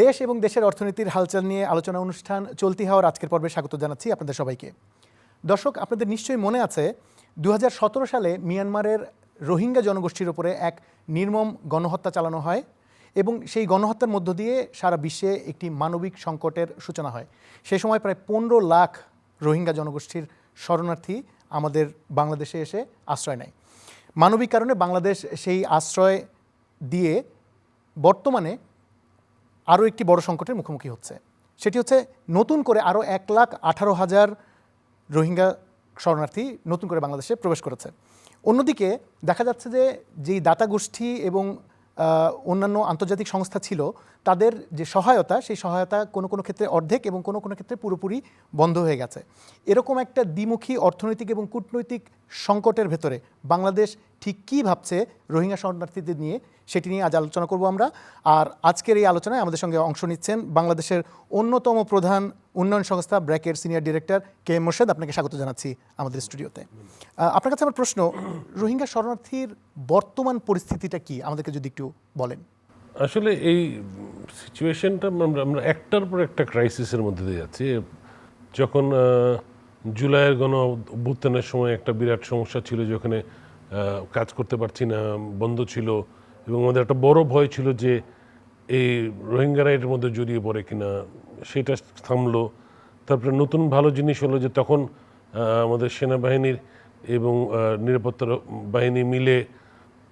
দেশ এবং দেশের অর্থনীতির হালচাল নিয়ে আলোচনা অনুষ্ঠান চলতি হওয়ার আজকের পর্বে স্বাগত জানাচ্ছি আপনাদের সবাইকে। দর্শক, আপনাদের নিশ্চয়ই মনে আছে দু হাজার সতেরো সালে মিয়ানমারের রোহিঙ্গা জনগোষ্ঠীর উপরে এক নির্মম গণহত্যা চালানো হয় এবং সেই গণহত্যার মধ্য দিয়ে সারা বিশ্বে একটি মানবিক সংকটের সূচনা হয়। সেই সময় প্রায় পনেরো লাখ রোহিঙ্গা জনগোষ্ঠীর শরণার্থী আমাদের বাংলাদেশে এসে আশ্রয় নেয়। মানবিক কারণে বাংলাদেশ সেই আশ্রয় দিয়ে বর্তমানে আরও একটি বড় সংকটের মুখোমুখি হচ্ছে। সেটি হচ্ছে নতুন করে আরও এক লাখ আঠারো হাজার রোহিঙ্গা শরণার্থী নতুন করে বাংলাদেশে প্রবেশ করেছে। অন্যদিকে দেখা যাচ্ছে যে যেই দাতা গোষ্ঠী এবং অন্যান্য আন্তর্জাতিক সংস্থা ছিল, তাদের যে সহায়তা, সেই সহায়তা কোনো কোনো ক্ষেত্রে অর্ধেক এবং কোনো কোনো ক্ষেত্রে পুরোপুরি বন্ধ হয়ে গেছে। এরকম একটা দ্বিমুখী অর্থনৈতিক এবং কূটনৈতিক সংকটের ভেতরে। বাংলাদেশ ঠিক কী ভাবছে রোহিঙ্গা শরণার্থীদের নিয়ে, সেটি নিয়ে আজ আলোচনা করব আমরা। আর আজকের এই আলোচনায় আমাদের সঙ্গে অংশ নিচ্ছেন বাংলাদেশের অন্যতম প্রধান উন্নয়ন সংস্থা ব্র্যাকের senior director K M Morshed. আপনাকে স্বাগত জানাচ্ছি আমাদের স্টুডিওতে। আপনার কাছে আমার প্রশ্ন, রোহিঙ্গা শরণার্থীর বর্তমান পরিস্থিতিটা কি? আমাদেরকে যদি একটু বলেন। আসলে এই সিচুয়েশনটা আমরা একটার পর একটা ক্রাইসিসের মধ্যে দিয়ে যাচ্ছি। যখন জুলাইয়ের গণ অভ্যুত্থানের সময় একটা বিরাট সমস্যা ছিল যেখানে আহ, কাজ করতে পারছি না বন্ধ ছিল এবং আমাদের একটা বড় ভয় ছিল যে এই রোহিঙ্গারা এর মধ্যে জড়িয়ে পড়ে কিনা সেটা থামলো। তারপরে নতুন ভালো জিনিস হলো যে তখন আমাদের সেনাবাহিনীর এবং নিরাপত্তা বাহিনী মিলে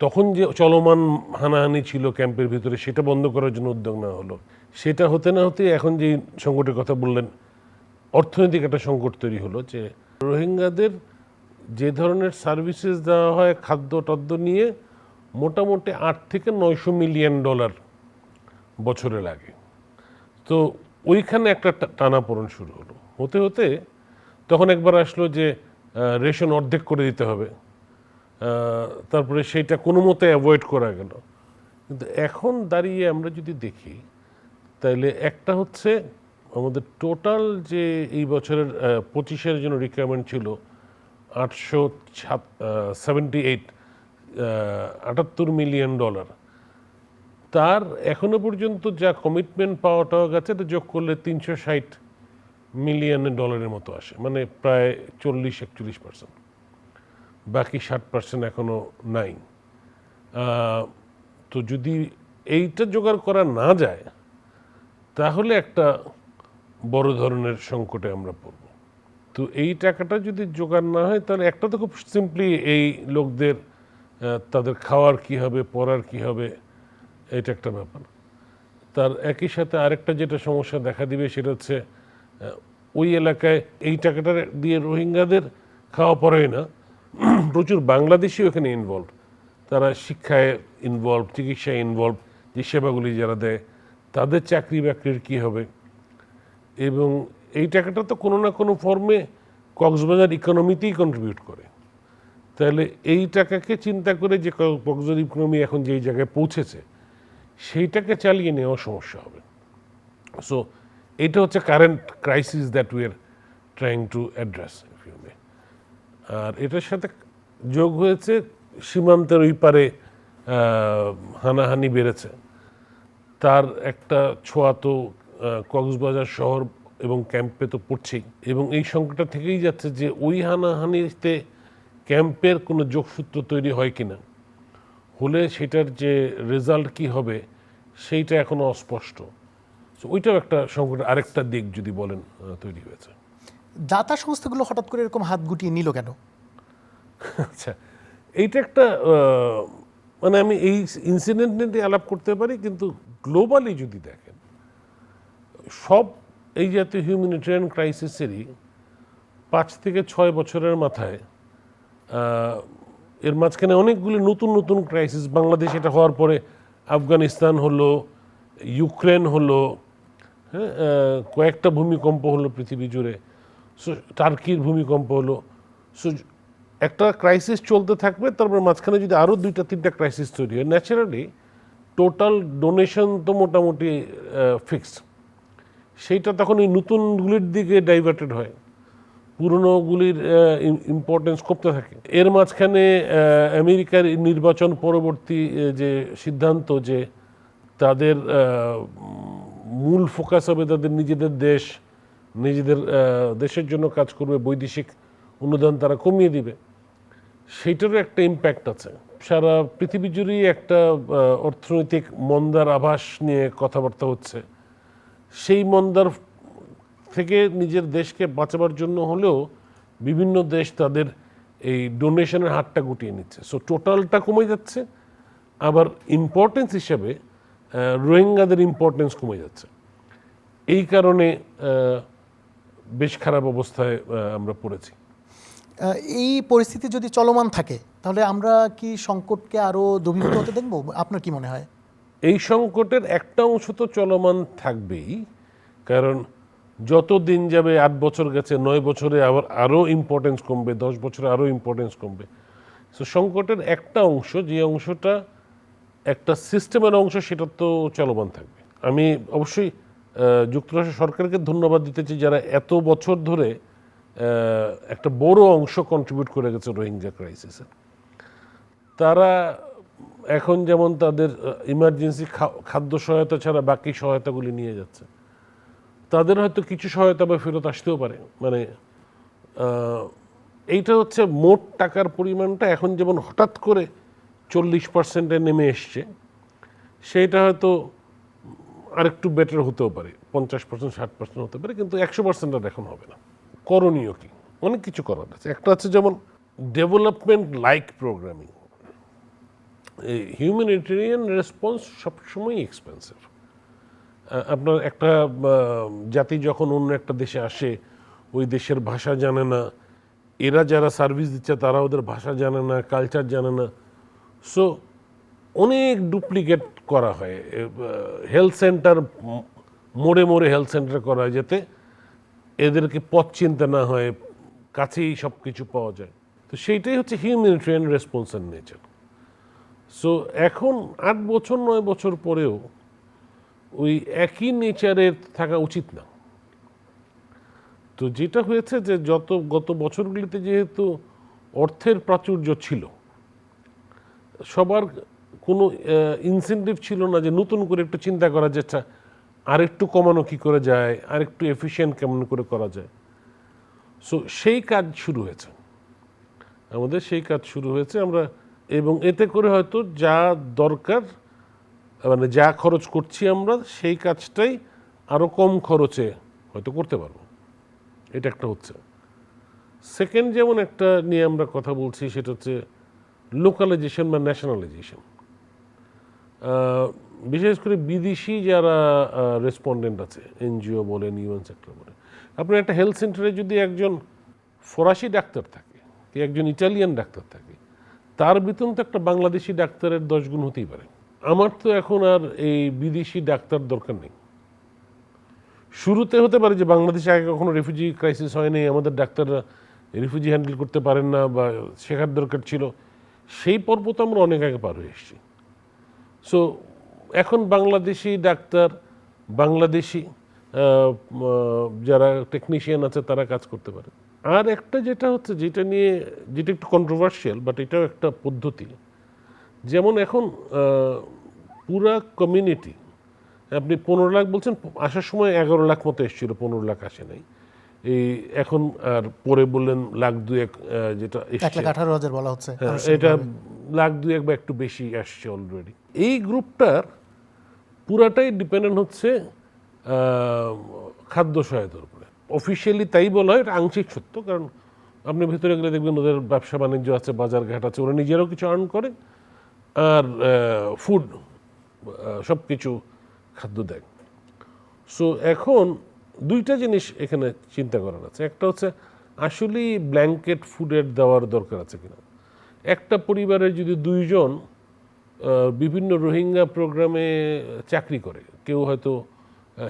তখন যে চলমান হানাহানি ছিল ক্যাম্পের ভিতরে সেটা বন্ধ করার জন্য উদ্যোগ নেওয়া হলো। সেটা হতে না হতে এখন যে সংকটের কথা বললেন অর্থনৈতিক একটা সংকট তৈরি হলো যে রোহিঙ্গাদের যে ধরনের সার্ভিসেস দেওয়া হয়, খাদ্য টদ্য নিয়ে মোটামুটি আট থেকে নয়শো মিলিয়ন ডলার বছরে লাগে। তো ওইখানে একটা টানাপোড়ন শুরু হলো। হতে হতে তখন একবার আসলো যে রেশন অর্ধেক করে দিতে হবে। তারপরে সেইটা কোনো মতে অ্যাভয়েড করা গেল। কিন্তু এখন দাঁড়িয়ে আমরা যদি দেখি, তাইলে একটা হচ্ছে আমাদের টোটাল যে এই বছরের পঁচিশের জন্য রিকোয়ারমেন্ট ছিল আটশো সেভেন্টি এইট আটাত্তর মিলিয়ন ডলার তার এখনও পর্যন্ত যা কমিটমেন্ট পাওয়াটাও গেছে এটা যোগ করলে তিনশো ষাট মিলিয়ন ডলারের মতো আসে মানে প্রায় চল্লিশ, একচল্লিশ পার্সেন্ট বাকি ষাট পার্সেন্ট এখনও নাই। তো যদি এইটা জোগাড় করা না যায়, তাহলে একটা বড় ধরনের সংকটে আমরা পড়ব। তো এই টাকাটা যদি জোগাড় না হয়, তাহলে একটা তো খুব সিম্পলি এই লোকদের তাদের খাওয়ার কি হবে, পড়ার কি হবে, এটা একটা ব্যাপার। তার একই সাথে আরেকটা যেটা সমস্যা দেখা দিবে, সেটা হচ্ছে ওই এলাকায় এই টাকাটা দিয়ে রোহিঙ্গাদের খাওয়া পড়ায় না। প্রচুর বাংলাদেশি ওখানে ইনভলভ তারা শিক্ষায় ইনভলভ চিকিৎসায় ইনভলভ যে সেবাগুলি যারা দেয়, তাদের চাকরি বাকরির কী হবে? এবং এই টাকাটা তো কোনো না কোনো ফর্মে কক্সবাজার ইকোনমিতেই কন্ট্রিবিউট করে। তাহলে এই টাকাকে চিন্তা করে যে কক্সবাজার ইকোনমি এখন যেই জায়গায় পৌঁছেছে, সেইটাকে চালিয়ে নেওয়া সমস্যা হবে। সো এটা হচ্ছে current crisis that we are trying to address if আর এটার সাথে যোগ হয়েছে সীমান্তের ওই পারে হানাহানি বেড়েছে। তার একটা ছোঁয়া তো কক্সবাজার শহর এবং ক্যাম্পে তো পড়ছেই। এবং এই সংকটটা থেকেই যাচ্ছে যে ওই হানাহানিতে ক্যাম্পের কোনো যোগসূত্র তৈরি হয় কি না হলে সেটার যে রেজাল্ট কি হবে সেইটা এখনও অস্পষ্ট। ওইটাও একটা সংকট আরেকটা দিক যদি বলেন তৈরি হয়েছে। দাতা সংস্থাগুলো হঠাৎ করে এরকম হাত গুটিয়ে নিল কেন? আচ্ছা এইটা একটা মানে আমি এই ইনসিডেন্ট নিয়ে আলাপ করতে পারি কিন্তু গ্লোবালি যদি দেখেন সব এই জাতীয় হিউম্যানিটেরিয়ান ক্রাইসিসেরই পাঁচ থেকে ছয় বছরের মাথায় এর মাঝখানে অনেকগুলি নতুন নতুন ক্রাইসিস বাংলাদেশ এটা হওয়ার পরে আফগানিস্তান হলো, ইউক্রেন হলো হ্যাঁ কয়েকটা ভূমিকম্প হলো পৃথিবী জুড়ে, সো টার্কির ভূমিকম্প হলো, সো একটা ক্রাইসিস চলতে থাকবে, তারপর মাঝখানে যদি আরও দুইটা তিনটা ক্রাইসিস তৈরি হয় ন্যাচারালি টোটাল ডোনেশন তো মোটামুটি ফিক্সড সেইটা তখন এই নতুনগুলির দিকে ডাইভার্টেড হয়। পুরনোগুলির ইম্পর্টেন্স কমতে থাকে। এর মাঝখানে আমেরিকার নির্বাচন পরবর্তী যে সিদ্ধান্ত যে তাদের মূল ফোকাস হবে তাদের নিজেদের দেশ, নিজেদের দেশের জন্য কাজ করবে, বৈদেশিক অনুদান তারা কমিয়ে দিবে। সেইটারও একটা ইম্প্যাক্ট আছে। সারা পৃথিবী জুড়েই একটা অর্থনৈতিক মন্দার আভাস নিয়ে কথাবার্তা হচ্ছে। সেই মন্দার থেকে নিজের দেশকে বাঁচাবার জন্য হলেও বিভিন্ন দেশ তাদের এই ডোনেশনের হারটা গুটিয়ে নিচ্ছে। সো টোটালটা কমে যাচ্ছে, আবার ইম্পর্টেন্স হিসেবে রোহিঙ্গাদের ইম্পর্টেন্স কমে যাচ্ছে। এই কারণে বেশ খারাপ অবস্থায় আমরা পড়েছি। এই পরিস্থিতি যদি চলমান থাকে, তাহলে আমরা কি সংকটকে আরও দূরীভূত হতে দেখব? আপনার কি মনে হয়? এই সংকটের একটা অংশ তো চলমান থাকবেই, কারণ যত দিন যাবে আট বছর গেছে, নয় বছরে আবার আরও ইম্পর্টেন্স কমবে, দশ বছরে আরও ইম্পর্টেন্স কমবে। সো সংকটের একটা অংশ, যে অংশটা একটা সিস্টেমের অংশ, সেটা তো চলমান থাকবে। আমি অবশ্যই যুক্তরাষ্ট্র সরকারকে ধন্যবাদ দিতে চাই, যারা এত বছর ধরে একটা বড় অংশ কন্ট্রিবিউট করে গেছে রোহিঙ্গা ক্রাইসিসে তারা এখন যেমন তাদের ইমার্জেন্সি খাদ্য সহায়তা ছাড়া বাকি সহায়তাগুলি নিয়ে যাচ্ছে। তাদের হয়তো কিছু সহায়তা বা ফেরত আসতেও পারে। মানে এইটা হচ্ছে মোট টাকার পরিমাণটা এখন যেমন হঠাৎ করে চল্লিশ পার্সেন্টে নেমে এসছে, সেইটা হয়তো আরেকটু বেটার হতেও পারে। পঞ্চাশ পার্সেন্ট ষাট পার্সেন্ট হতে পারে, কিন্তু একশো পার্সেন্ট আর এখন হবে না। করণীয় কি? অনেক কিছু করার আছে। একটা হচ্ছে যেমন development like programming humanitarian response সবসময় এক্সপেন্সিভ আপনার একটা জাতি যখন অন্য একটা দেশে আসে, ওই দেশের ভাষা জানে না, এরা যারা সার্ভিস দিচ্ছে তারা ওদের ভাষা জানে না কালচার জানে না। সো অনেক ডুপ্লিকেট করা হয়। হেলথ সেন্টার মোড়ে মোড়ে হেলথ সেন্টার করা হয় যাতে এদেরকে পথ চিনতে না হয়, কাছেই সব কিছু পাওয়া যায়। তো সেইটাই হচ্ছে হিউম্যানিটেরিয়ান রেসপন্সের নেচার সো এখন আট বছর, নয় বছর পরেও ওই একই নেচারের থাকা উচিত না। তো যেটা হয়েছে যে যত, গত বছরগুলিতে যেহেতু অর্থের প্রাচুর্য ছিল, সবার কোনো ইনসেন্টিভ ছিল না যে নতুন করে একটু চিন্তা করা যে আচ্ছা আরেকটু কমানো কি করে যায়, আরেকটু এফিশিয়েন্ট কেমন করে করা যায়। সো সেই কাজ শুরু হয়েছে। আমাদের সেই কাজ শুরু হয়েছে। আমরা এবং এতে করে হয়তো যা দরকার মানে যা খরচ করছি আমরা, সেই কাজটাই আরও কম খরচে হয়তো করতে পারব। এটা একটা হচ্ছে। সেকেন্ড যেমন একটা নিয়ে আমরা কথা বলছি, সেটা হচ্ছে লোকালাইজেশন বা ন্যাশনালাইজেশন বিশেষ করে বিদেশি যারা রেসপন্ডেন্ট আছে, এনজিও বলেন, ইউএন সেক্টর বলেন আপনার একটা হেলথ সেন্টারে যদি একজন ফরাসি ডাক্তার থাকে কি একজন ইটালিয়ান ডাক্তার থাকে তার বেতন তো একটা বাংলাদেশি ডাক্তারের দশ গুণ হতেই পারে। আমার তো এখন আর এই বিদেশি ডাক্তার দরকার নেই। শুরুতে হতে পারে যে বাংলাদেশে আগে কখনো রেফিউজি ক্রাইসিস হয়নি, আমাদের ডাক্তাররা রিফিউজি হ্যান্ডেল করতে পারেন না বা শেখার দরকার ছিল। সেই পর্ব তো আমরা অনেক আগে পার হয়ে এসেছি। সো এখন বাংলাদেশি ডাক্তার, বাংলাদেশি যারা টেকনিশিয়ান আছে, তারা কাজ করতে পারে। আর একটা যেটা হচ্ছে যেটা নিয়ে যেটা একটু কন্ট্রোভার্সিয়াল বাট এটাও একটা পদ্ধতি। যেমন এখন পুরা কমিউনিটি আপনি পনেরো লাখ বলছেন আসার সময় এগারো লাখ মতো এসেছিল পনেরো লাখ আসে নাই। এই এখন আর পরে বললেন লাখ দুয়েক এক যেটা এক আঠারো হাজার বলা হচ্ছে হ্যাঁ, এটা লাখ দুয়েক বা একটু বেশি আসছে অলরেডি এই গ্রুপটার পুরাটাই ডিপেন্ডেন্ট হচ্ছে খাদ্য সহায়তার উপরে। অফিসিয়ালি তাই বলা হয়, এটা আংশিক সত্য, কারণ আপনি ভেতরে গেলে দেখবেন ওদের ব্যবসা বাণিজ্য আছে, বাজার ঘাট আছে, ওরা নিজেরাও কিছু আর্ন করে আর ফুড সব কিছু খাদ্য দেয়। সো এখন দুইটা জিনিস এখানে চিন্তা করার আছে। একটা হচ্ছে, আসলেই ব্ল্যাঙ্কেট ফুডের দেওয়ার দরকার আছে কিনা? একটা পরিবারের যদি দুইজন বিভিন্ন রোহিঙ্গা প্রোগ্রামে চাকরি করে, কেউ হয়তো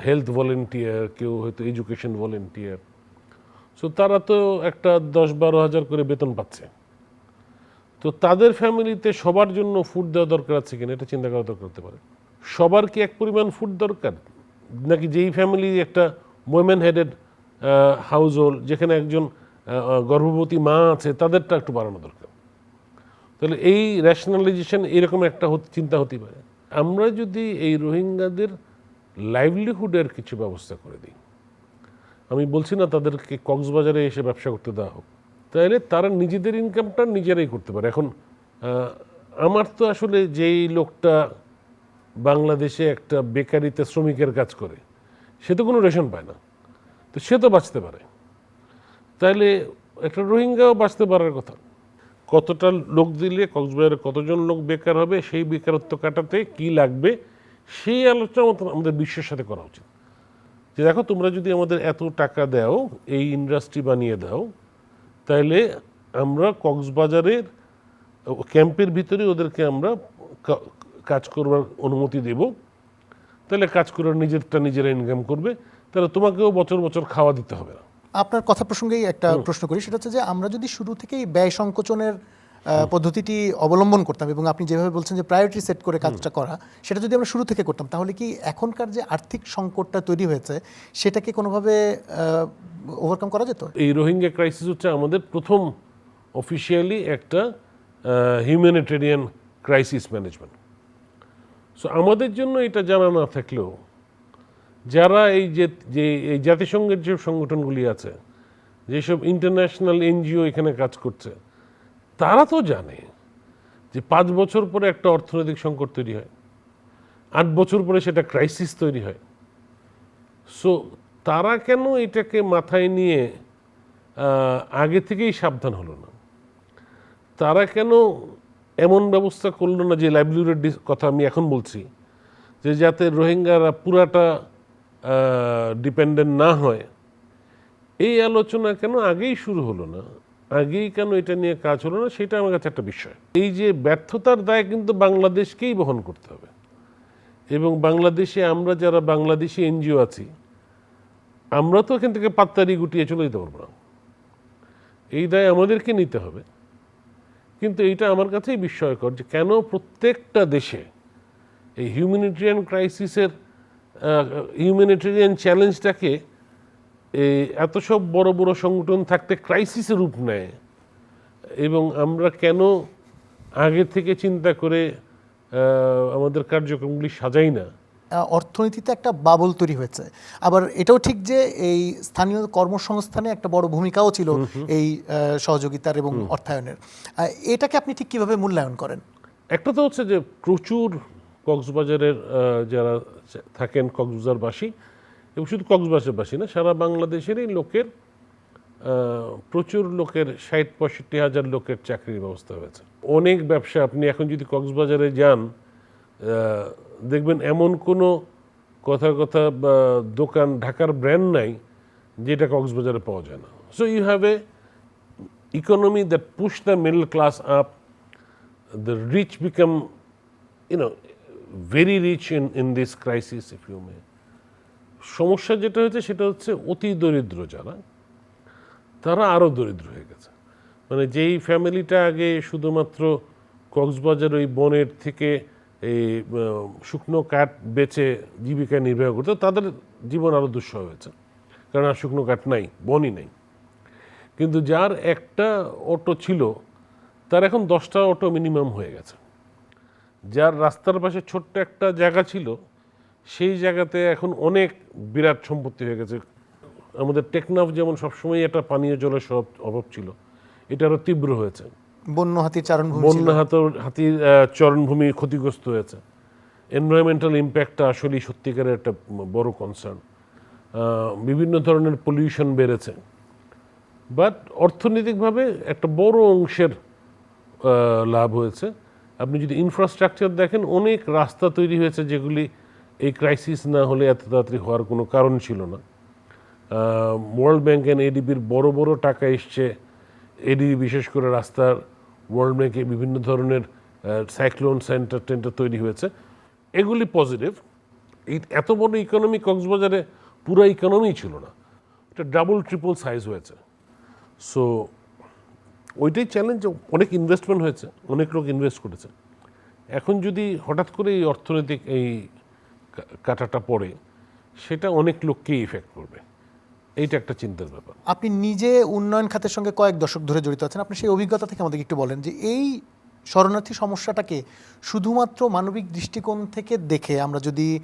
হেলথ ভলেন্টিয়ার কেউ হয়তো এডুকেশন ভলেন্টিয়ার সো তারা তো একটা দশ বারো হাজার করে বেতন পাচ্ছে। তো তাদের ফ্যামিলিতে সবার জন্য ফুড দেওয়া দরকার আছে কিনা, এটা চিন্তা করা দরকার হতে পারে। সবার কি এক পরিমাণ ফুড দরকার? নাকি যেই ফ্যামিলি একটা ওয়েমেন হেডেড হাউস হোল্ড যেখানে একজন গর্ভবতী মা আছে, তাদেরটা একটু বাড়ানো দরকার। তাহলে এই রেশনালাইজেশন এরকম একটা চিন্তা হতে পারে। আমরা যদি এই রোহিঙ্গাদের লাইভলিহুডের কিছু ব্যবস্থা করে দিই। আমি বলছি না তাদেরকে কক্সবাজারে এসে ব্যবসা করতে দেওয়া হোক। তাহলে তারা নিজেদের ইনকামটা নিজেরাই করতে পারে। এখন আমার তো আসলে যেই লোকটা বাংলাদেশে একটা বেকারিতে শ্রমিকের কাজ করে, সে তো কোনো রেশন পায় না। তো সে তো বাঁচতে পারে। তাইলে একটা রোহিঙ্গাও বাঁচতে পারার কথা। কতটা লোক দিলে কক্সবাজারে কতজন লোক বেকার হবে, সেই বেকারত্ব কাটাতে কি লাগবে সেই আলোচনা আমাদের- আমাদের বিশ্বের সাথে করা উচিত। যে দেখো তোমরা যদি আমাদের এত টাকা দাও এই ইন্ডাস্ট্রি বানিয়ে দাও তাহলে আমরা কক্সবাজারের ক্যাম্পের ভিতরে ওদেরকে আমরা কাজ করবার অনুমতি দেব। তাহলে কাজ করার নিজেরটা নিজেরা ইনকাম করবে। তাহলে তোমাকেও বছর বছর খাওয়া দিতে হবে না। আপনার কথা প্রসঙ্গেই একটা প্রশ্ন করি সেটা হচ্ছে যে আমরা যদি শুরু থেকেই ব্যয় সংকোচনের পদ্ধতিটি অবলম্বন করতাম এবং আপনি যেভাবে বলছেন যে প্রায়োরিটি সেট করে কাজটা করা সেটা যদি আমরা শুরু থেকে করতাম তাহলে কি এখনকার যে আর্থিক সংকটটা তৈরি হয়েছে সেটাকে কোনোভাবে ওভারকাম করা যেত? এই রোহিঙ্গা ক্রাইসিস হচ্ছে আমাদের প্রথম অফিসিয়ালি একটা হিউম্যানিটেরিয়ান ক্রাইসিস ম্যানেজমেন্ট সো আমাদের জন্য এটা জানা না থাকলেও যারা এই যে যে এই জাতিসংঘের যে সংগঠনগুলি আছে যেসব ইন্টারন্যাশনাল এনজিও এখানে কাজ করছে তারা তো জানে যে পাঁচ বছর পরে একটা অর্থনৈতিক সংকট তৈরি হয়, আট বছর পরে সেটা ক্রাইসিস তৈরি হয়। সো তারা কেন এটাকে মাথায় নিয়ে আগে থেকেই সাবধান হলো না? তারা কেন এমন ব্যবস্থা করল না যে লাইভলিহুডের কথা আমি এখন বলছি, যে যাতে রোহিঙ্গারা পুরাটা ডিপেন্ডেন্ট না হয়? এই আলোচনা কেন আগেই শুরু হলো না? আগেই কেন এটা নিয়ে কাজ হলো না, সেটা আমার কাছে একটা বিষয়। এই যে ব্যর্থতার দায় কিন্তু বাংলাদেশকেই বহন করতে হবে। এবং বাংলাদেশে আমরা যারা বাংলাদেশি এনজিও আছি, আমরা তো এখান থেকে পাত্তারি গুটিয়ে চলে যেতে পারব না। এই দায় আমাদেরকে নিতে হবে। কিন্তু এইটা আমার কাছেই বিস্ময়কর যে কেন প্রত্যেকটা দেশে এই হিউম্যানিটেরিয়ান ক্রাইসিসের হিউম্যানিটেরিয়ান চ্যালেঞ্জটাকে এই এত সব বড় বড় সংগঠন থাকতে ক্রাইসিসের রূপ নেয়। এবং আমরা কেন আগে থেকে চিন্তা করে আমাদের কার্যক্রমগুলি সাজাই না? অর্থনীতিতে একটা বাবল তৈরি হয়েছে। আবার এটাও ঠিক যে এই স্থানীয় কর্মসংস্থানে একটা বড় ভূমিকাও ছিল এই সহযোগিতার এবং অর্থায়নের। এটাকে আপনি ঠিক কীভাবে মূল্যায়ন করেন? একটা তো হচ্ছে যে প্রচুর কক্সবাজারের যারা থাকেন কক্সবাজারবাসী এবং শুধু কক্সবাজারবাসী না, সারা বাংলাদেশেরই লোকের প্রচুর লোকের ষাট, পঁয়ষট্টি হাজার লোকের চাকরির ব্যবস্থা হয়েছে। অনেক ব্যবসা, আপনি এখন যদি কক্সবাজারে যান দেখবেন এমন কোনো কথা কথা দোকান ঢাকার ব্র্যান্ড নাই, যেটা কক্সবাজারে পাওয়া যায় না। So you have a that push the middle class up, the rich become, you know, very rich in in this crisis, if you may. সমস্যা যেটা হয়েছে সেটা হচ্ছে অতি দরিদ্র যারা, তারা আরও দরিদ্র হয়ে গেছে। মানে যেই ফ্যামিলিটা আগে শুধুমাত্র কক্সবাজার ওই বনের থেকে এই শুকনো কাঠ বেচে জীবিকা নির্বাহ করতো, তাদের জীবন আরও দুঃসহ হয়েছে। কারণ আর শুকনো কাঠ নাই, বনই নেই। কিন্তু যার একটা অটো ছিল, তার এখন দশটা অটো মিনিমাম হয়ে গেছে। যার রাস্তার পাশে ছোট্ট একটা জায়গা ছিল সেই জায়গাতে এখন অনেক বিরাট সম্পত্তি হয়ে গেছে। আমাদের টেকনাফ যেমন সবসময় একটা পানীয় জলের সব অভাব ছিল এটা আরও তীব্র হয়েছে। বন্য হাতির চারণভূমি। বন্যা হাত হাতির চরণভূমি ক্ষতিগ্রস্ত হয়েছে। এনভায়রনমেন্টাল ইম্প্যাক্টটা আসলেই সত্যিকারের একটা বড় কনসার্ন বিভিন্ন ধরনের পলিউশন বেড়েছে। বাট অর্থনৈতিকভাবে একটা বড় অংশের লাভ হয়েছে। আপনি যদি ইনফ্রাস্ট্রাকচার দেখেন অনেক রাস্তা তৈরি হয়েছে যেগুলি এই ক্রাইসিস না হলে এত তাড়াতাড়ি হওয়ার কোনো কারণ ছিল না। ওয়ার্ল্ড ব্যাংক অ্যান্ড এডিবির বড় বড় টাকা এসছে। এডিবি বিশেষ করে রাস্তার ওয়ার্ল্ড ব্যাংকে বিভিন্ন ধরনের সাইক্লোন সেন্টার টেন্টার তৈরি হয়েছে। এগুলি পজিটিভ এই এত বড় ইকোনমি কক্সবাজারে পুরো ইকোনমি ছিল না। এটা ডাবল ট্রিপল সাইজ হয়েছে। সো ওইটাই চ্যালেঞ্জ অনেক ইনভেস্টমেন্ট হয়েছে, অনেক লোক ইনভেস্ট করেছে। এখন যদি হঠাৎ করে এই অর্থনৈতিক, এই কাটাটা পড়ে সেটা অনেক লোককেই ইফেক্ট করবে। এইটা একটা চিন্তার ব্যাপার। আপনি নিজে উন্নয়ন খাতের সঙ্গে কয়েক দশক ধরে জড়িত আছেন। আপনি সেই অভিজ্ঞতা থেকে আমাদেরকে একটু বলেন যে এই শরণার্থী সমস্যাটাকে শুধুমাত্র মানবিক দৃষ্টিকোণ থেকে দেখে আমরা যদি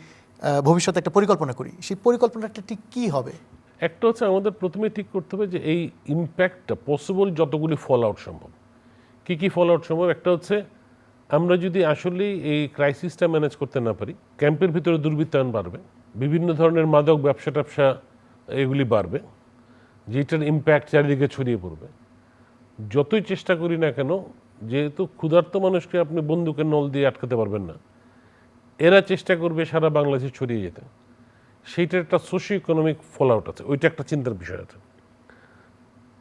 ভবিষ্যতে একটা পরিকল্পনা করি সেই পরিকল্পনাটা ঠিক কী হবে? একটা হচ্ছে আমাদের প্রথমে ঠিক করতে হবে যে এই ইম্প্যাক্টটা পসিবল যতগুলি ফল আউট সম্ভব। কী কী ফল আউট সম্ভব? একটা হচ্ছে আমরা যদি আসলেই এই ক্রাইসিসটা ম্যানেজ করতে না পারি ক্যাম্পের ভিতরে দুর্বৃত্তায়ন বাড়বে, বিভিন্ন ধরনের মাদক ব্যবসা ট্যাবসা এগুলি বাড়বে, যেটার ইম্প্যাক্ট চারিদিকে ছড়িয়ে পড়বে। যতই চেষ্টা করি না কেন, যেহেতু ক্ষুধার্ত মানুষকে আপনি বন্দুকের নল দিয়ে আটকাতে পারবেন না, এরা চেষ্টা করবে সারা বাংলাদেশে ছড়িয়ে যেতে। সেইটার একটা সোশিও ইকোনমিক ফল আউট আছে, ওইটা একটা চিন্তার বিষয় আছে।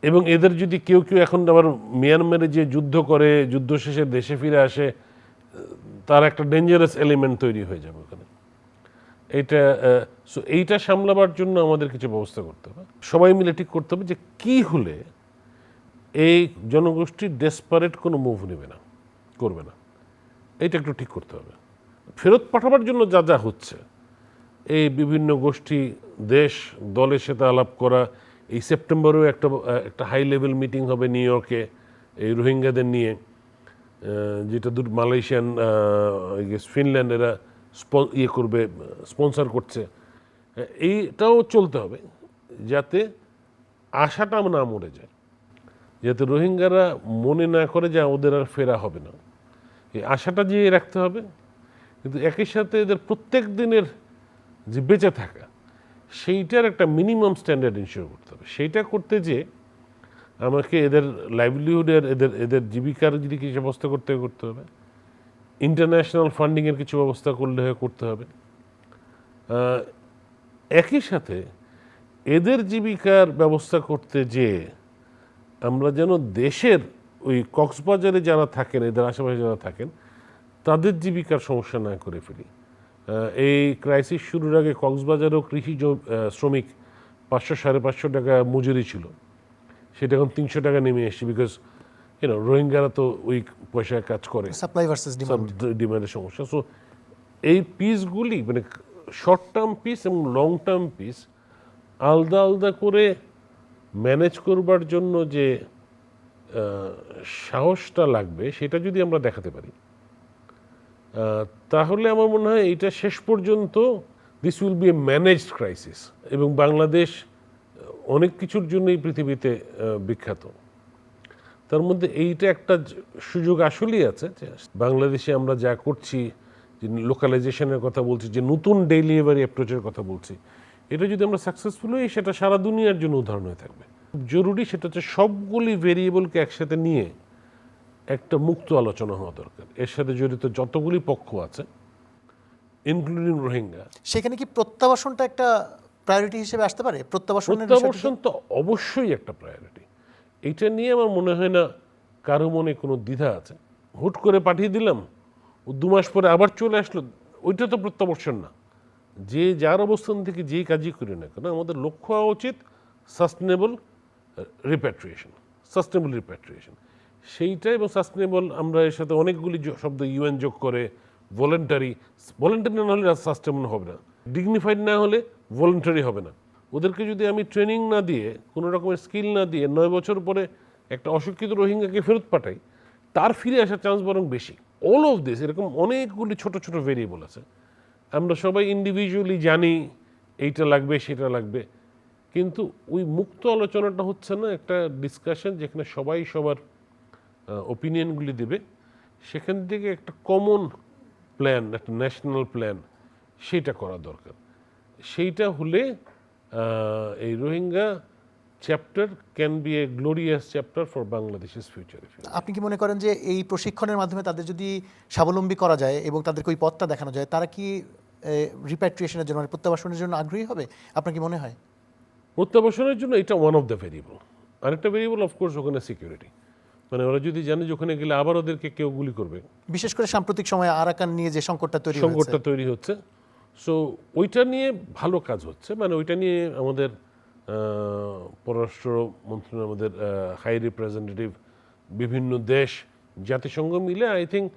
এবং এদের যদি কেউ কেউ এখন আবার মিয়ানমারে যে যুদ্ধ করে, যুদ্ধ শেষে দেশে ফিরে আসে, তার একটা ডেঞ্জারাস এলিমেন্ট তৈরি হয়ে যাবে ওখানে। এইটা সো এইটা সামলাবার জন্য আমাদের কিছু ব্যবস্থা করতে হবে। সবাই মিলে ঠিক করতে হবে যে কি হলে এই জনগোষ্ঠী ডেসপারেট কোনো মুভ নেবে না, করবে না। এইটা একটু ঠিক করতে হবে। ফেরত পাঠাবার জন্য যা যা হচ্ছে, এই বিভিন্ন গোষ্ঠী, দেশ, দলের সাথে আলাপ করা এই সেপ্টেম্বরেও একটা একটা হাই লেভেল মিটিং হবে নিউ ইয়র্কে এই রোহিঙ্গাদের নিয়ে যেটা দূর মালয়েশিয়ান ফিনল্যান্ড এরা ইয়ে করবে স্পন্সর করছে। এইটাও চলতে হবে যাতে আশাটা না মরে যায়, যাতে রোহিঙ্গারা মনে না করে যে ওদের আর ফেরা হবে না। এই আশাটা জিয়ে রাখতে হবে, কিন্তু একই সাথে এদের প্রত্যেক দিনের যে বেঁচে থাকা সেইটার একটা মিনিমাম স্ট্যান্ডার্ড ইনশিওর করতে হবে। সেইটা করতে যে আমাকে এদের লাইভলিহুডের এদের এদের জীবিকার যদি কিছু ব্যবস্থা করতে করতে হবে। ইন্টারন্যাশনাল ফান্ডিংয়ের কিছু ব্যবস্থা করলে হয়, করতে হবে। একই সাথে এদের জীবিকার ব্যবস্থা করতে যে আমরা যেন দেশের ওই কক্সবাজারে যারা থাকেন, এদের আশেপাশে যারা থাকেন, তাদের জীবিকার সমস্যা না করে ফেলি। এই ক্রাইসিস শুরুর আগে কক্সবাজারেও কৃষি শ্রমিক পাঁচশো সাড়ে পাঁচশো টাকা মজুরি ছিল। সেটা এখন তিনশো টাকা নেমে এসছে বিকজ ইউনো রোহিঙ্গারা তো ওই পয়সায় কাজ করে। সাপ্লাই ভার্সেস ডিমান্ড ডিমান্ডের সমস্যা। সো এই পিসগুলি মানে শর্ট টার্ম পিস এবং লং টার্ম পিস আলাদা আলাদা করে ম্যানেজ করবার জন্য যে সাহসটা লাগবে সেটা যদি আমরা দেখাতে পারি। তাহলে আমার মনে হয় এইটা শেষ পর্যন্ত this will be a managed crisis এবং বাংলাদেশ অনেক কিছুর জন্যই পৃথিবীতে বিখ্যাত। তার মধ্যে এইটা একটা সুযোগ আসলেই আছে যে বাংলাদেশে আমরা যা করছি, যে লোকালাইজেশনের কথা বলছি, যে নতুন ডেলিভারি অ্যাপ্রোচের কথা বলছি, এটা যদি আমরা সাকসেসফুল হই, সেটা সারা দুনিয়ার জন্য উদাহরণ হয়ে থাকবে। খুব জরুরি সেটা হচ্ছে সবগুলি ভেরিয়েবলকে একসাথে নিয়ে একটা মুক্ত আলোচনা হওয়া দরকার। এর সাথে জড়িত যতগুলি পক্ষ আছে ইনক্লুডিং রোহিঙ্গা। সেখানে কি প্রত্যাবাসনটা একটা প্রায়োরিটি হিসেবে আসতে পারে? কি? প্রত্যাবর্ষণ তো অবশ্যই একটা প্রায়োরিটি এটা নিয়ে আমার মনে হয় না কারও মনে কোনো দ্বিধা আছে। হুট করে পাঠিয়ে দিলাম দু মাস পরে আবার চলে আসলো ওইটা তো প্রত্যাবর্ষণ না। যে যার অবস্থান থেকে যেই কাজই করি না কেন আমাদের লক্ষ্য হওয়া উচিত সাস্টেনেবল রিপ্যাট্রিয়েশন সাস্টেনেবল রিপ্যাট্রিয়েশন সেইটা এবং সাস্টেনেবল আমরা এর সাথে অনেকগুলি শব্দ ইউএন যোগ করে ভলেন্টারি ভলেন্টারি না হলে সাস্টেনেবল হবে না। ডিগনিফাইড না হলে ভলেন্টারি হবে না। ওদেরকে যদি আমি ট্রেনিং না দিয়ে, কোনো রকমের স্কিল না দিয়ে নয় বছর পরে একটা অশিক্ষিত রোহিঙ্গাকে ফেরত পাঠাই, তার ফিরে আসার চান্স বরং বেশি। অল অফ দিস এরকম অনেকগুলি ছোট ছোট ভেরিয়েবল আছে। আমরা সবাই ইন্ডিভিজুয়ালি জানি এইটা লাগবে, সেটা লাগবে। কিন্তু ওই মুক্ত আলোচনাটা হচ্ছে না একটা ডিসকাশন যেখানে সবাই সবার ওপিনিয়নগুলি দেবে সেখান থেকে একটা কমন প্ল্যান একটা ন্যাশনাল প্ল্যান সেটা করা দরকার। সেইটা হলে এই Rohingya chapter can be a glorious chapter for বাংলাদেশের ফিউচার আপনি কি মনে করেন যে এই প্রশিক্ষণের মাধ্যমে তাদের যদি স্বাবলম্বী করা যায় এবং তাদেরকে ওই পথটা দেখানো যায় তারা কি রিপ্যাট্রিয়েশনের জন্য মানে প্রত্যাবাসনের জন্য আগ্রহী হবে? আপনার কি মনে হয়? প্রত্যাবাসনের জন্য এটা ওয়ান অফ দ্য ভেরিয়েবল আরেকটা ভেরিয়েবল অফকোর্স ওখানে সিকিউরিটি মানে ওরা যদি জানে যে ওখানে গেলে আবার ওদেরকে কেউ গুলি করবে। বিশেষ করে সাম্প্রতিক সময়ে আরাকান নিয়ে যে সংকটটা তৈরি সংকটটা তৈরি হচ্ছে। সো ওইটা নিয়ে ভালো কাজ হচ্ছে। মানে ওইটা নিয়ে আমাদের পররাষ্ট্র মন্ত্রণালয় আমাদের হাই রিপ্রেজেন্টেটিভ বিভিন্ন দেশ জাতিসংঘ মিলে আই থিঙ্ক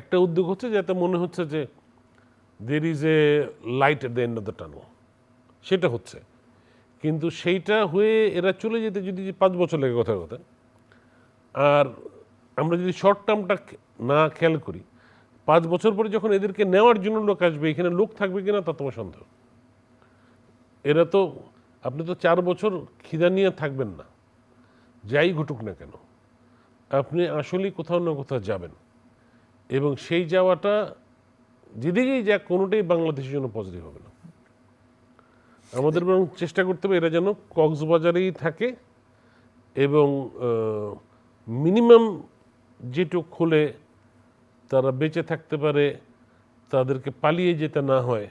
একটা উদ্যোগ হচ্ছে যাতে মনে হচ্ছে যে there is a light at the end of the tunnel সেটা হচ্ছে। কিন্তু সেইটা হয়ে এরা চলে যেতে যদি পাঁচ বছর লাগে কথার কথা আর আমরা যদি শর্ট টার্মটা না খেয়াল করি, পাঁচ বছর পরে যখন এদেরকে নেওয়ার জন্য লোক আসবে, এখানে লোক থাকবে কিনা তা তোমার সন্দেহ। এরা তো, আপনি তো চার বছর খিদা নিয়ে থাকবেন না, যাই ঘটুক না কেন, আপনি আসলেই কোথাও না কোথাও যাবেন। এবং সেই যাওয়াটা যেদিকেই যাক, কোনোটাই বাংলাদেশের জন্য পজিটিভ হবে না। আমাদের বরং চেষ্টা করতে হবে এরা যেন কক্সবাজারেই থাকে এবং মিনিমাম যেটুক খুলে তারা বেঁচে থাকতে পারে তাদেরকে পালিয়ে যেতে না হয়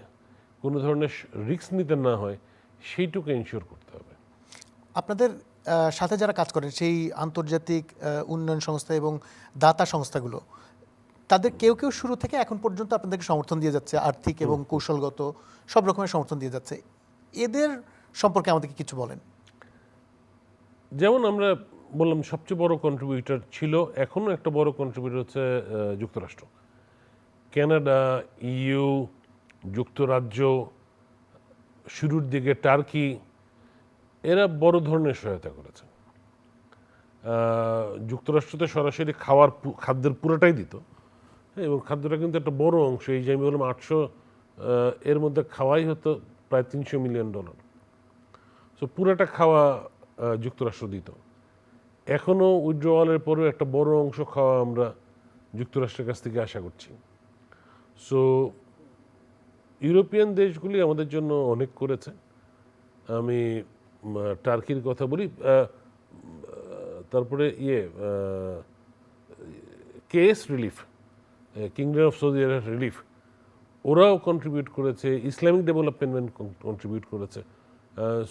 কোনো ধরনের রিস্ক নিতে না হয় সেইটুকু এনশিওর করতে হবে। আপনাদের সাথে যারা কাজ করেন সেই আন্তর্জাতিক উন্নয়ন সংস্থা এবং দাতা সংস্থাগুলো তাদের কেউ কেউ শুরু থেকে এখন পর্যন্ত আপনাদেরকে সমর্থন দিয়ে যাচ্ছে আর্থিক এবং কৌশলগত সব রকমের সমর্থন দিয়ে যাচ্ছে। এদের সম্পর্কে আমাদেরকে কিছু বলেন। যেমন আমরা বললাম সবচেয়ে বড় কন্ট্রিবিউটর ছিল এখনও একটা বড় কন্ট্রিবিউটর হচ্ছে যুক্তরাষ্ট্র। কানাডা ইউ যুক্তরাজ্য শুরুর দিকে টার্কি এরা বড় ধরনের সহায়তা করেছে। যুক্তরাষ্ট্রতে সরাসরি খাওয়ার খাদ্যের পুরোটাই দিত। হ্যাঁ, এবং খাদ্যটা কিন্তু একটা বড় অংশ এই যে আমি বললাম আটশো এর মধ্যে খাওয়াই হতো প্রায় তিনশো মিলিয়ন ডলার। সো পুরোটা খাওয়া যুক্তরাষ্ট্র দিত। এখনও উইথড্রওয়ালের পরেও একটা বড় অংশ খাওয়া আমরা যুক্তরাষ্ট্রের কাছ থেকে আশা করছি। সো ইউরোপিয়ান দেশগুলি আমাদের জন্য অনেক করেছে। আমি টার্কির কথা বলি তারপরে ইয়ে KS relief kingdom of Saudi Arab relief, ওরাও কন্ট্রিবিউট করেছে, ইসলামিক ডেভেলপমেন্ট কন্ট্রিবিউট করেছে।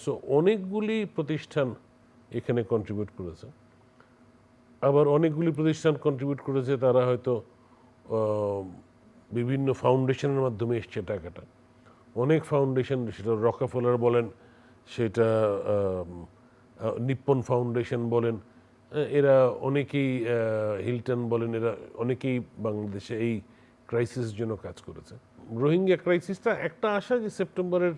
সো অনেকগুলি প্রতিষ্ঠান এখানে কন্ট্রিবিউট করেছে। আবার অনেকগুলি প্রতিষ্ঠান কন্ট্রিবিউট করেছে, তারা হয়তো বিভিন্ন ফাউন্ডেশনের মাধ্যমে এসছে টাকাটা। অনেক ফাউন্ডেশন সেটা রকাফলার বলেন, সেটা নিপ্পন ফাউন্ডেশন বলেন এরা অনেকেই হিলটন বলেন, এরা অনেকেই বাংলাদেশে এই ক্রাইসিসের জন্য কাজ করেছে। রোহিঙ্গা ক্রাইসিসটা একটা আশা যে সেপ্টেম্বরের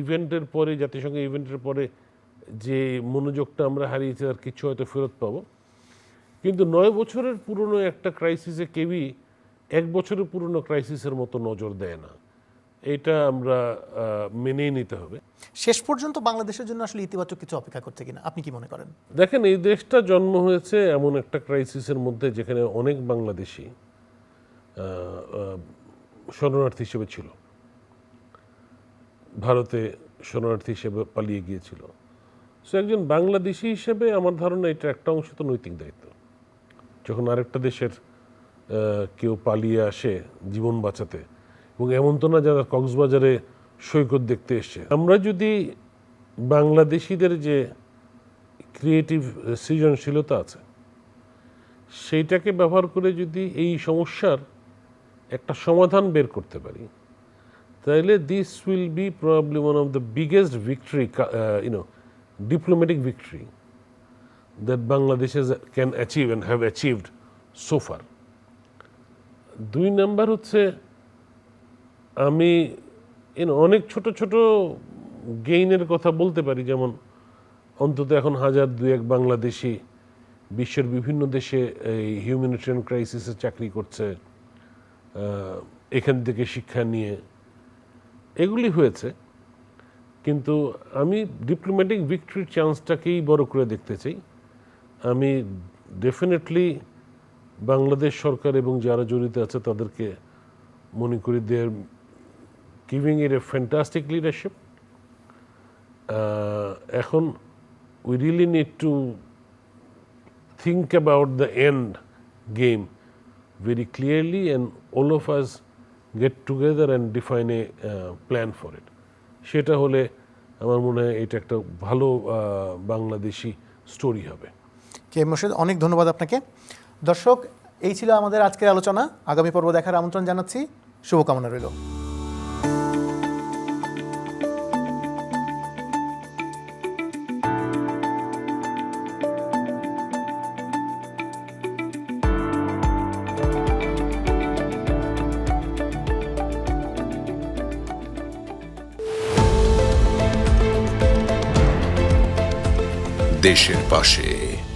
ইভেন্টের পরে জাতিসংঘ ইভেন্টের পরে যে মনোযোগটা আমরা হারিয়েছি আর কিছু হয়তো ফেরত পাবো। কিন্তু নয় বছরের পুরনো একটা ক্রাইসিসে কেউই এক বছরের পুরনো ক্রাইসিসের মতো নজর দেয় না। এটা আমরা মেনেই নিতে হবে। শেষ পর্যন্ত বাংলাদেশের জন্য আসলে ইতিবাচক কিছু অপেক্ষা করছে কিনা? আপনি কি মনে করেন? দেখেন এই দেশটা জন্ম হয়েছে এমন একটা ক্রাইসিসের মধ্যে যেখানে অনেক বাংলাদেশি শরণার্থী হিসেবে ছিল। ভারতে শরণার্থী হিসেবে পালিয়ে গিয়েছিল। সো একজন বাংলাদেশি হিসেবে আমার ধারণা এটা একটা অংশ তো নৈতিক দায়িত্ব। যখন আরেকটা দেশের কেউ পালিয়ে আসে জীবন বাঁচাতে, এবং এমন তো না যারা কক্সবাজারে সৈকত দেখতে এসছে। আমরা যদি বাংলাদেশিদের যে ক্রিয়েটিভ সৃজনশীলতা আছে, সেইটাকে ব্যবহার করে যদি এই সমস্যার একটা সমাধান বের করতে পারি, তাহলে this will be probably one of the biggest victory you know diplomatic victory that Bangladesh can achieve and have achieved so far দুই নাম্বার হচ্ছে, আমি অনেক ছোট ছোট গেইনের কথা বলতে পারি, যেমন অন্তত এখন হাজার দু এক বাংলাদেশি বিশ্বের বিভিন্ন দেশে এই হিউম্যানিটেরিয়ান ক্রাইসিসে চাকরি করছে এখান থেকে শিক্ষা নিয়ে, এগুলি হয়েছে। কিন্তু আমি ডিপ্লোম্যাটিক ভিক্টরির চান্সটাকেই বড় করে দেখতে চাই। আমি ডেফিনেটলি বাংলাদেশ সরকার এবং যারা জড়িত আছে তাদেরকে মনে করি they're giving uh a fantastic leadership এখন we really need to think about the end game clearly and all of us get together and define a uh, plan for it. সেটা হলে আমার মনে হয় এটা একটা ভালো বাংলাদেশি স্টোরি হবে। কে মোর্শেদ, অনেক ধন্যবাদ আপনাকে। দর্শক, এই ছিল আমাদের আজকের আলোচনা। আগামী পর্ব দেখার আমন্ত্রণ জানাচ্ছি। শুভকামনা রইল। দেশের পাশে।